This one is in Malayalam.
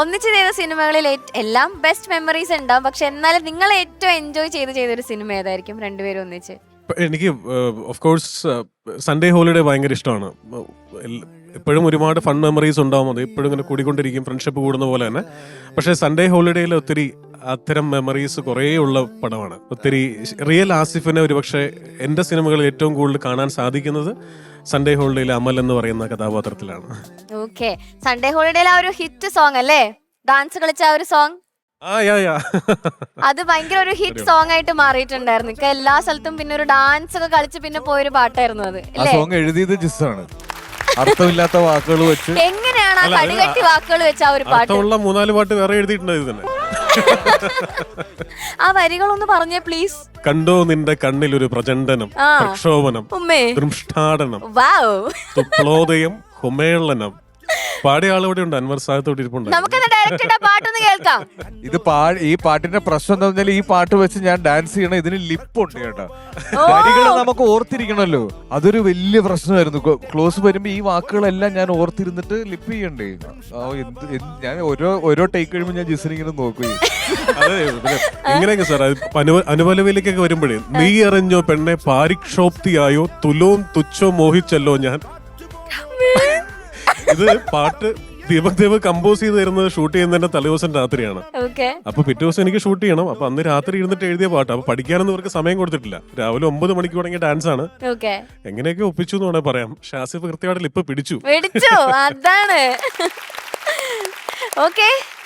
ഒന്നിച്ച് ചെയ്ത സിനിമകളിൽ എല്ലാം ബെസ്റ്റ് മെമ്മറീസ് ഉണ്ടാവും. പക്ഷെ എന്നാലും നിങ്ങൾ ഏറ്റവും എൻജോയ് ചെയ്ത് ചെയ്തൊരു സിനിമ ഏതായിരിക്കും രണ്ടുപേരും ഒന്നിച്ച്? എനിക്ക് ഓഫ് കോഴ്സ് സൺഡേ ഹോളിഡേ ഭയങ്കര ഇഷ്ടമാണ്. എപ്പോഴും ഒരുപാട് ഫൺ മെമ്മറീസ് ഉണ്ടാവും. അത് എപ്പോഴും ഇങ്ങനെ കൂടിക്കൊണ്ടിരിക്കും ഫ്രണ്ട്ഷിപ്പ് കൂടുന്ന പോലെ തന്നെ. പക്ഷേ സൺഡേ ഹോളിഡേയിൽ ഒത്തിരി അത്തരം മെമ്മറീസ് കുറേ ഉള്ള പടമാണ്. ഒത്തിരി റിയൽ ആസിഫിനെ ഒരുപക്ഷെ എന്റെ സിനിമകളിൽ ഏറ്റവും കൂടുതൽ കാണാൻ സാധിക്കുന്നത് സൺഡേ ഹോളിഡേയിലെ അമൽ എന്ന് പറയുന്ന കഥാപാത്രത്തിലാണ്. ഓക്കെ സൺഡേ ഹോളിഡേയിലെ ആ ഒരു ഹിറ്റ് സോങ് അല്ലേ? ഡാൻസ് കളിച്ച ആ ഒരു സോങ് ആ യാ യാ. അത് ഭയങ്കര ഒരു ഹിറ്റ് സോങ് ആയിട്ട് മാറിയിട്ടുണ്ടായിരുന്നു. ഇപ്പൊ എല്ലാ സ്ഥലത്തും പിന്നെ ഒരു ഡാൻസ് ഒക്കെ കളിച്ച് പിന്നെ പോയൊരു പാട്ടായിരുന്നു അത്. ആ അല്ലേ? സോങ് എഴുതിയത് ജിസ്സാണ്. അർത്ഥമില്ലാത്ത വാക്കുകൾ വെച്ച്. എങ്ങനെയാണ് ആ കടികട്ടി വാക്കുകൾ വെച്ച ആ ഒരു പാട്ട്? അർത്ഥമുള്ള മൂന്നാൽ പാട്ട് വേറെ എഴുതിയിട്ടുണ്ട് ഇത് തന്നെ ആ വരികളൊന്ന് പറഞ്ഞേ പ്ലീസ് കണ്ടോ നിന്റെ കണ്ണിൽ ഒരു പ്രചണ്ഡനം ആ. പ്രക്ഷോഭനം ഉമ്മേ. ദൃഷ്ടാടനം വാവ് തുപ്ലോദയം ഹുമേളനം. പാടിയ ആളിവിടെ ഉണ്ട്. അൻവർ സാഹത്തോട്ട് ഇരിപ്പുണ്ട്. നമുക്കെന്നാ ഡയറക്റ്റ് പാട്ടൊന്ന് കേൾക്കാം. ഇത് പാ ഈ പാട്ടിന്റെ പ്രശ്നം എന്താ പറഞ്ഞാൽ ഈ പാട്ട് വെച്ച് ഞാൻ ഡാൻസ് ചെയ്യണം ഇതിന് ലിപ്പ് ഉണ്ട് കേട്ടോ. വരികൾ നമുക്ക് ഓർത്തിരിക്കണല്ലോ. അതൊരു വലിയ പ്രശ്നമായിരുന്നു. ക്ലോസ് വരുമ്പോ ഈ വാക്കുകളെല്ലാം ഞാൻ ഓർത്തിരുന്നിട്ട് ലിപ്പ് ചെയ്യണ്ടേ? ആ, എന്ത് എന്ത് ഞാൻ ഓരോ ഓരോ ടേക്ക് കഴിയുമ്പോൾ ഞാൻ ജിസിനെ ഇങ്ങനെ നോക്കുകയും അതെ പിന്നെ ഇങ്ങനെയൊക്കെ സാർ അനുപലവിലേക്കൊക്കെ വരുമ്പോഴേ നീ അറിഞ്ഞോ പെണ്ണെ പാരിക്ഷോപ്തിയായോ തുലോം തുച്ഛോ മോഹിച്ചല്ലോ ഞാൻ. ഇത് പാട്ട് ദീപക് ദേവ് കമ്പോസ് ചെയ്ത് തരുന്നത് ഷൂട്ട് ചെയ്യുന്നതിന്റെ തലേദിവസം രാത്രിയാണ്. ഓക്കെ അപ്പൊ പിറ്റേ ദിവസം എനിക്ക് ഷൂട്ട് ചെയ്യണം. അപ്പൊ അന്ന് രാത്രി ഇരുന്നിട്ട് എഴുതിയ പാട്ട്. അപ്പൊ പഠിക്കാനൊന്നും ഇവർക്ക് സമയം കൊടുത്തിട്ടില്ല. രാവിലെ ഒമ്പത് മണിക്ക് തുടങ്ങിയ ഡാൻസ് ആണ്. ഓക്കെ എങ്ങനെയൊക്കെ ഒപ്പിച്ചു എന്ന് വേണേ പറയാം. ഷാസിഫ് കൃത്യമായിട്ട് ലിപ്പ് പിടിച്ചു. പിടിച്ചു. അതാണ്. ഓക്കെ